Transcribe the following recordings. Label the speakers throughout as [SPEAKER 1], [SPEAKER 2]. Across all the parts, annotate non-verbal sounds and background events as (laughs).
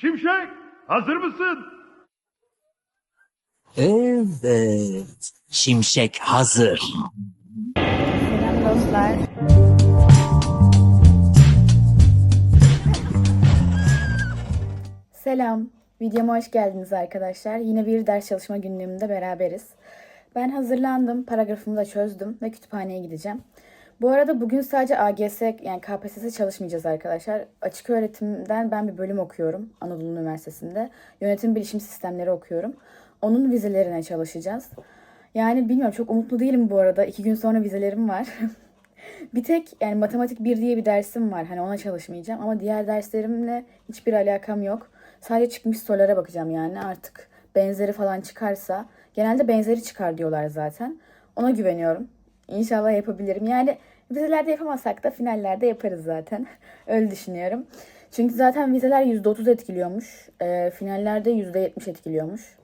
[SPEAKER 1] Şimşek hazır mısın?
[SPEAKER 2] Evet. Şimşek hazır.
[SPEAKER 3] Selam dostlar. Selam. Videoma hoş geldiniz arkadaşlar. Yine bir ders çalışma günlüğümde beraberiz. Ben hazırlandım, paragrafımı da çözdüm ve kütüphaneye gideceğim. Bu arada bugün sadece AGS yani KPSS çalışmayacağız arkadaşlar. Açık öğretimden ben bir bölüm okuyorum Anadolu Üniversitesi'nde. Yönetim bilişim sistemleri okuyorum. Onun vizelerine çalışacağız. Yani bilmiyorum çok umutlu değilim bu arada. İki gün sonra vizelerim var. (laughs) bir tek yani matematik 1 diye bir dersim var. Hani ona çalışmayacağım ama diğer derslerimle hiçbir alakam yok. Sadece çıkmış sorulara bakacağım yani artık benzeri falan çıkarsa. Genelde benzeri çıkar diyorlar zaten. Ona güveniyorum. İnşallah yapabilirim. Yani vizelerde yapamazsak da finallerde yaparız zaten. (laughs) Öyle düşünüyorum. Çünkü zaten vizeler %30 etkiliyormuş. Ee, finallerde %70 etkiliyormuş.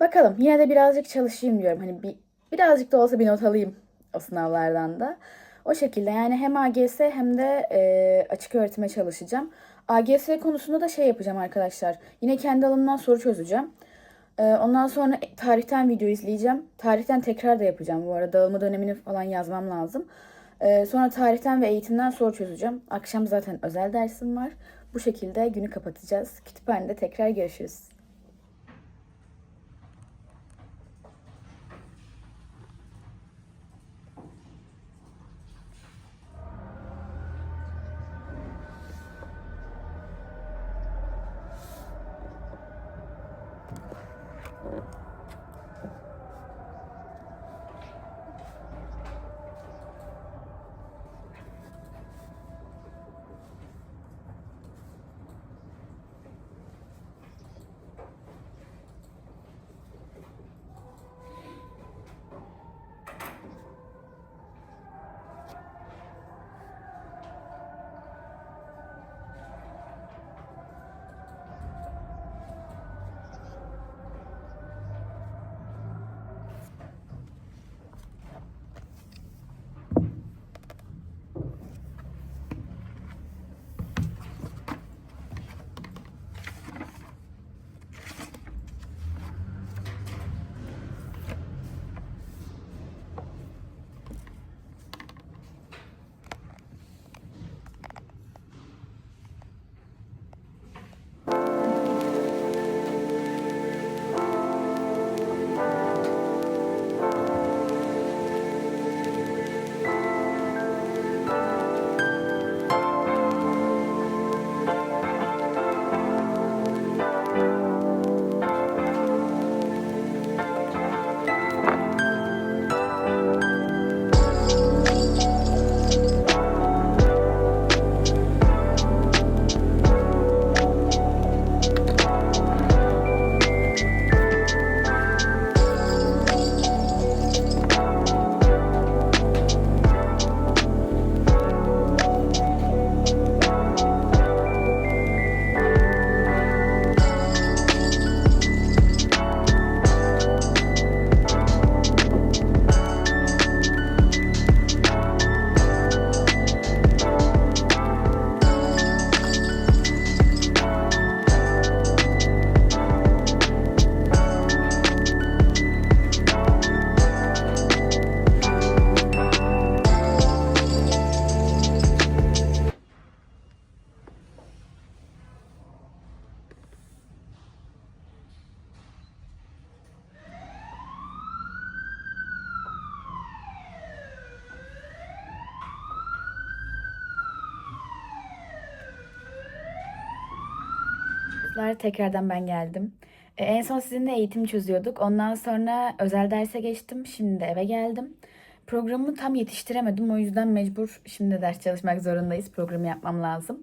[SPEAKER 3] Bakalım yine de birazcık çalışayım diyorum. Hani bir, birazcık da olsa bir not alayım o sınavlardan da. O şekilde yani hem AGS hem de e, açık öğretime çalışacağım. AGS konusunda da şey yapacağım arkadaşlar. Yine kendi alanımdan soru çözeceğim. E, ondan sonra tarihten video izleyeceğim. Tarihten tekrar da yapacağım bu arada. Dağılma dönemini falan yazmam lazım. E, sonra tarihten ve eğitimden soru çözeceğim. Akşam zaten özel dersim var. Bu şekilde günü kapatacağız. Kütüphanede tekrar görüşürüz. Çocuklar tekrardan ben geldim. Ee, en son sizinle eğitim çözüyorduk. Ondan sonra özel derse geçtim. Şimdi de eve geldim. Programı tam yetiştiremedim. O yüzden mecbur şimdi ders çalışmak zorundayız. Programı yapmam lazım.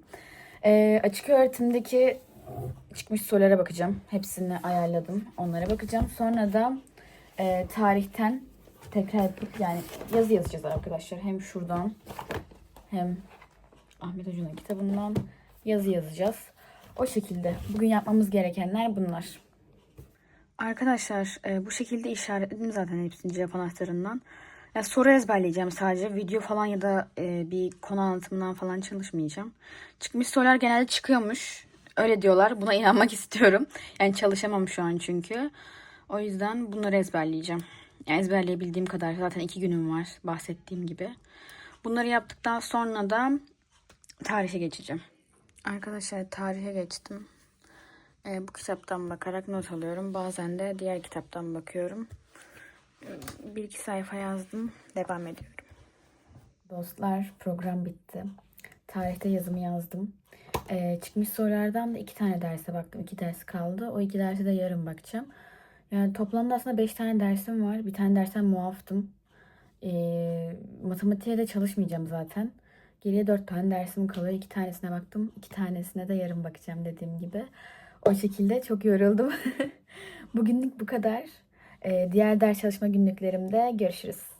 [SPEAKER 3] Ee, açık öğretimdeki çıkmış sorulara bakacağım. Hepsini ayarladım. Onlara bakacağım. Sonra da e, tarihten tekrar yapıp yani yazı yazacağız arkadaşlar. Hem şuradan hem Ahmet Hoca'nın kitabından yazı yazacağız. O şekilde. Bugün yapmamız gerekenler bunlar. Arkadaşlar e, bu şekilde işaretledim zaten hepsini cevap anahtarından. Ya soru ezberleyeceğim sadece. Video falan ya da e, bir konu anlatımından falan çalışmayacağım. Çıkmış sorular genelde çıkıyormuş. Öyle diyorlar. Buna (laughs) inanmak istiyorum. Yani çalışamam şu an çünkü. O yüzden bunları ezberleyeceğim. Yani ezberleyebildiğim kadar. Zaten iki günüm var bahsettiğim gibi. Bunları yaptıktan sonra da tarihe geçeceğim. Arkadaşlar tarihe geçtim. Ee, bu kitaptan bakarak not alıyorum. Bazen de diğer kitaptan bakıyorum. Bir iki sayfa yazdım. Devam ediyorum. Dostlar program bitti. Tarihte yazımı yazdım. Ee, çıkmış sorulardan da iki tane derse baktım. İki ders kaldı. O iki derse de yarın bakacağım. Yani toplamda aslında beş tane dersim var. Bir tane dersten muaftım. Ee, matematiğe de çalışmayacağım zaten. Geriye dört tane dersim kalıyor. İki tanesine baktım. iki tanesine de yarın bakacağım dediğim gibi. O şekilde çok yoruldum. (laughs) Bugünlük bu kadar. Ee, diğer ders çalışma günlüklerimde görüşürüz.